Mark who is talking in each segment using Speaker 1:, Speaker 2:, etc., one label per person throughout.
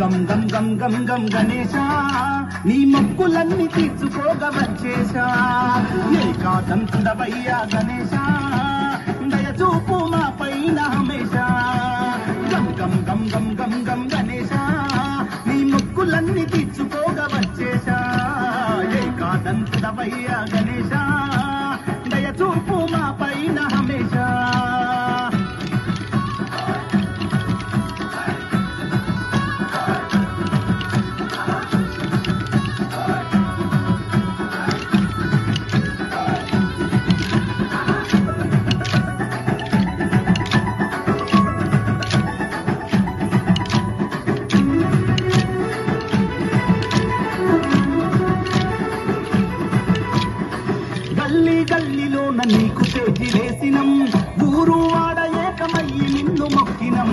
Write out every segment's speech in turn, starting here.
Speaker 1: గం గం గం గం గం గణేశ నీ మొక్కులన్నీ తీర్చుకోగ వచ్చేశా. ఏకాదంతుడవయ్యా గణేశ దయచూపు మా పైన హమేశా. గం గం గం గం గం గం గణేశ నీ మొక్కులన్నీ తీర్చుకోగ వచ్చేశా. ఏకాదంతుడవయ్యా గణేశ. నీకు చేతి వేసినం ఊరు ఆడ ఏకమయ్యి నిన్ను మొక్కినం.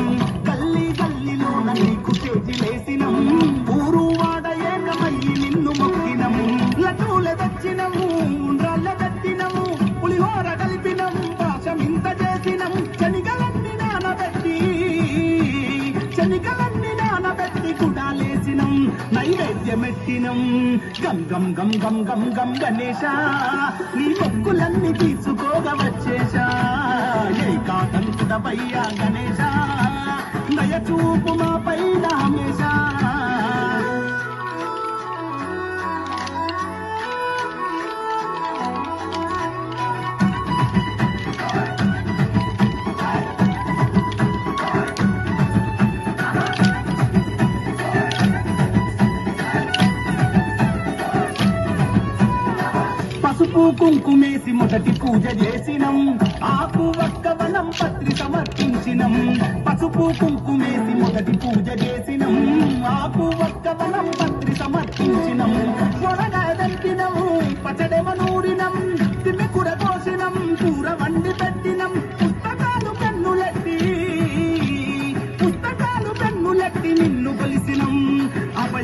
Speaker 1: నైవేద్యమెట్టినం. గం గం గం గం గం గం గణేశ. నీ మొక్కులన్నీ తీసుకోగా వచ్చేశా. ఏకాదంతుడవయ్యా గణేశ పసుపు కుంకుమేసి మొదటి పూజ చేసినం. ఆకు ఒక్క వనం పత్రి సమర్పించినం. పసుపు కుంకుమేసి మొదటి పూజ చేసినం. ఆకు ఒక్క వనం పత్రి సమర్పించినం. పొడగదంపినం దంపినము నూరినం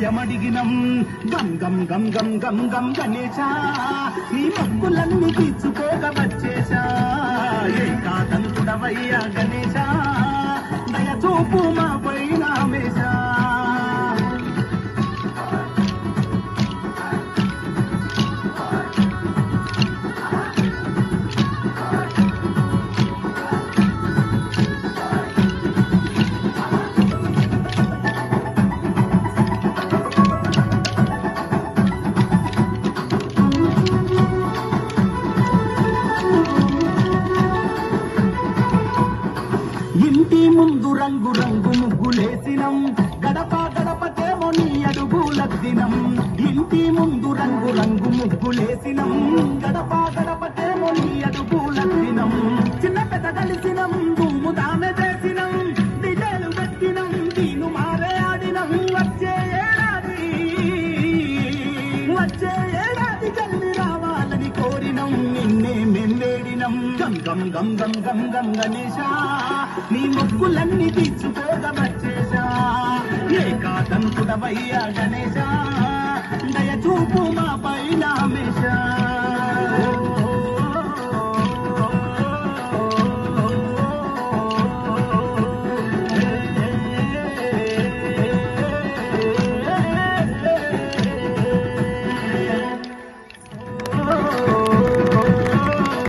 Speaker 1: అభయమడిగినం గం గం గం గం గం గం గణేశ నీ మొక్కులన్నీ తీర్చు ముందు రంగు రంగు ముగ్గులేసినం. గడప గడపకేమో నీ అడుగులద్దినం ఇంటి ముందు రంగు రంగు ముగ్గులేసినం. గడప గడపకేమో నీ అడుగులద్దినం చిన్న పెద్ద కలిసినం దుమ్ము దామె చేసినం. డిజైలు పెట్టినం దీను మారే ఆడినం. వచ్చే ఏడాది వచ్చే ఏడాది కల్లి గం గం గం గం గం గం గణేశ నీ మొక్కులన్నీ తీర్చుకోక వచ్చేశా. ఏకాదంతుడవయ్యా గణేశా.